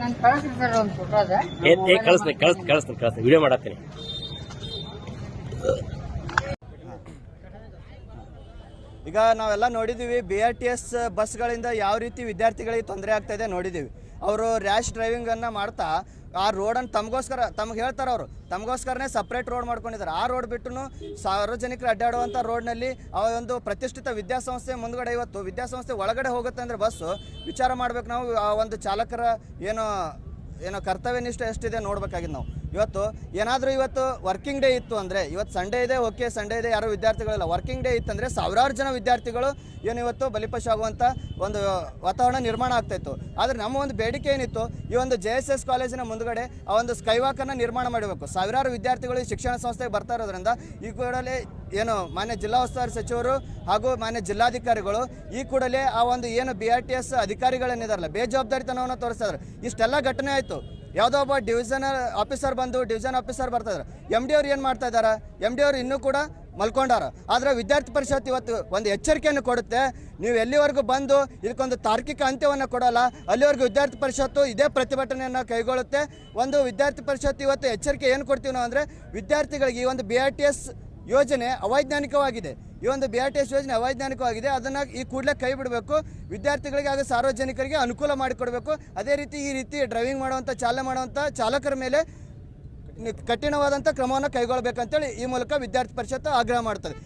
ನಾನು ಕಳಿಸ್ರಿ ಸರ್ ಒಂದು ಫೋಟೋ ಅದ. ಏ ಏ ಕಳಿಸ್ತೀನಿ ಕಳಿಸ್ತೀನಿ ಕಳಿಸ್ತೀನಿ ಕಳಿಸ್ತೀನಿ. ವಿಡಿಯೋ ಮಾಡತ್ತೀನಿ. ಈಗ ನಾವೆಲ್ಲ ನೋಡಿದ್ದೀವಿ ಬಿ ಆರ್ ಟಿ ಎಸ್ ಬಸ್ಗಳಿಂದ ಯಾವ ರೀತಿ ವಿದ್ಯಾರ್ಥಿಗಳಿಗೆ ತೊಂದರೆ ಆಗ್ತಾ ಇದೆ ನೋಡಿದ್ದೀವಿ ಅವರು ರ್ಯಾಶ್ ಡ್ರೈವಿಂಗನ್ನು ಮಾಡ್ತಾ ಆ ರೋಡನ್ನು ತಮಗೋಸ್ಕರ ತಮ್ಗೆ ಹೇಳ್ತಾರೆ ಅವರು. ತಮಗೋಸ್ಕರನೇ ಸಪ್ರೇಟ್ ರೋಡ್ ಮಾಡ್ಕೊಂಡಿದ್ದಾರೆ ಆ ರೋಡ್ ಬಿಟ್ಟು ಸಾರ್ವಜನಿಕರು ಅಡ್ಡಾಡುವಂಥ ರೋಡ್ನಲ್ಲಿ ಆ ಒಂದು ಪ್ರತಿಷ್ಠಿತ ವಿದ್ಯಾಸಂಸ್ಥೆ ಮುಂದ್ಗಡೆ ಇವತ್ತು ವಿದ್ಯಾಸಂಸ್ಥೆ ಒಳಗಡೆ ಹೋಗುತ್ತೆ ಅಂದರೆ ಬಸ್ಸು. ವಿಚಾರ ಮಾಡ್ಬೇಕು ನಾವು. ಆ ಒಂದು ಚಾಲಕರ ಏನು, ಏನೋ ಕರ್ತವ್ಯ ನಿಷ್ಠೆ ಎಷ್ಟಿದೆ ನೋಡ್ಬೇಕಾಗಿದ್ದು ನಾವು. ಇವತ್ತು ಏನಾದರೂ ಇವತ್ತು ವರ್ಕಿಂಗ್ ಡೇ ಇತ್ತು ಅಂದರೆ, ಇವತ್ತು ಸಂಡೇ ಇದೆ ಓಕೆ ಸಂಡೇ ಇದೆ, ಯಾರು ವಿದ್ಯಾರ್ಥಿಗಳಿಲ್ಲ ವರ್ಕಿಂಗ್ ಡೇ ಇತ್ತಂದರೆ ಸಾವಿರಾರು ಜನ ವಿದ್ಯಾರ್ಥಿಗಳು ಏನು ಇವತ್ತು ಬಲಿಪಶು ಆಗುವಂಥ ಒಂದು ವಾತಾವರಣ ನಿರ್ಮಾಣ ಆಗ್ತಾಯಿತ್ತು ಆದರೆ ನಮ್ಮ ಒಂದು ಬೇಡಿಕೆ ಏನಿತ್ತು, ಈ ಒಂದು ಜೆ ಎಸ್ ಎಸ್ ಕಾಲೇಜಿನ ಮುಂದುಗಡೆ ಆ ಒಂದು ಸ್ಕೈವಾಕನ್ನು ನಿರ್ಮಾಣ ಮಾಡಬೇಕು. ಸಾವಿರಾರು ವಿದ್ಯಾರ್ಥಿಗಳು ಶಿಕ್ಷಣ ಸಂಸ್ಥೆಗೆ ಬರ್ತಾ ಇರೋದ್ರಿಂದ ಈ ಕೂಡಲೇ ಏನು ಮಾನ್ಯ ಜಿಲ್ಲಾ ಉಸ್ತುವಾರಿ ಸಚಿವರು ಹಾಗೂ ಮಾನ್ಯ ಜಿಲ್ಲಾಧಿಕಾರಿಗಳು ಈ ಕೂಡಲೇ ಆ ಒಂದು ಏನು ಬಿ ಆರ್ ಟಿ ಎಸ್ ಅಧಿಕಾರಿಗಳೇನಿದಾರಲ್ಲ, ಬೇಜವಾಬ್ದಾರಿತನವನ್ನು ತೋರಿಸ್ತಾ ಇಷ್ಟೆಲ್ಲ ಘಟನೆ ಆಯಿತು. ಯಾವುದೋ ಒಬ್ಬ ಡಿವಿಷನಲ್ ಆಫೀಸರ್ ಬಂದು ಡಿವಿಷನ್ ಆಫೀಸರ್ ಬರ್ತಾ ಇದ್ದಾರೆ ಎಂ ಡಿ ಅವ್ರು ಏನು ಮಾಡ್ತಾ ಇದ್ದಾರೆ ಎಂ ಡಿ ಅವ್ರು ಇನ್ನೂ ಕೂಡ ಮಲ್ಕೊಂಡಾರ. ಆದರೆ ವಿದ್ಯಾರ್ಥಿ ಪರಿಷತ್ ಇವತ್ತು ಒಂದು ಎಚ್ಚರಿಕೆಯನ್ನು ಕೊಡುತ್ತೆ. ನೀವು ಎಲ್ಲಿವರೆಗೂ ಬಂದು ಇದಕ್ಕೊಂದು ತಾರ್ಕಿಕ ಅಂತ್ಯವನ್ನು ಕೊಡಲ್ಲ. ಅಲ್ಲಿವರೆಗೂ ವಿದ್ಯಾರ್ಥಿ ಪರಿಷತ್ತು ಇದೇ ಪ್ರತಿಭಟನೆಯನ್ನು ಕೈಗೊಳ್ಳುತ್ತೆ. ಒಂದು ವಿದ್ಯಾರ್ಥಿ ಪರಿಷತ್ ಇವತ್ತು ಎಚ್ಚರಿಕೆ ಏನು ಕೊಡ್ತೀವಿ ನಾವು ಅಂದರೆ ವಿದ್ಯಾರ್ಥಿಗಳಿಗೆ ಈ ಒಂದು ಬಿ ಯೋಜನೆ ಅವೈಜ್ಞಾನಿಕವಾಗಿದೆ. ಈ ಒಂದು ಬಿ ಆರ್ ಟಿ ಎಸ್ ಯೋಜನೆ ಅವೈಜ್ಞಾನಿಕವಾಗಿದೆ. ಅದನ್ನು ಈ ಕೂಡಲೇ ಕೈ ಬಿಡಬೇಕು. ವಿದ್ಯಾರ್ಥಿಗಳಿಗೆ ಹಾಗೂ ಸಾರ್ವಜನಿಕರಿಗೆ ಅನುಕೂಲ ಮಾಡಿಕೊಡಬೇಕು. ಅದೇ ರೀತಿ ಈ ರೀತಿ ಡ್ರೈವಿಂಗ್ ಮಾಡುವಂಥ ಚಾಲನೆ ಮಾಡುವಂಥ ಚಾಲಕರ ಮೇಲೆ ಕಠಿಣವಾದಂಥ ಕ್ರಮವನ್ನು ಕೈಗೊಳ್ಳಬೇಕಂತೇಳಿ ಈ ಮೂಲಕ ವಿದ್ಯಾರ್ಥಿ ಪರಿಷತ್ತು ಆಗ್ರಹ ಮಾಡ್ತದೆ.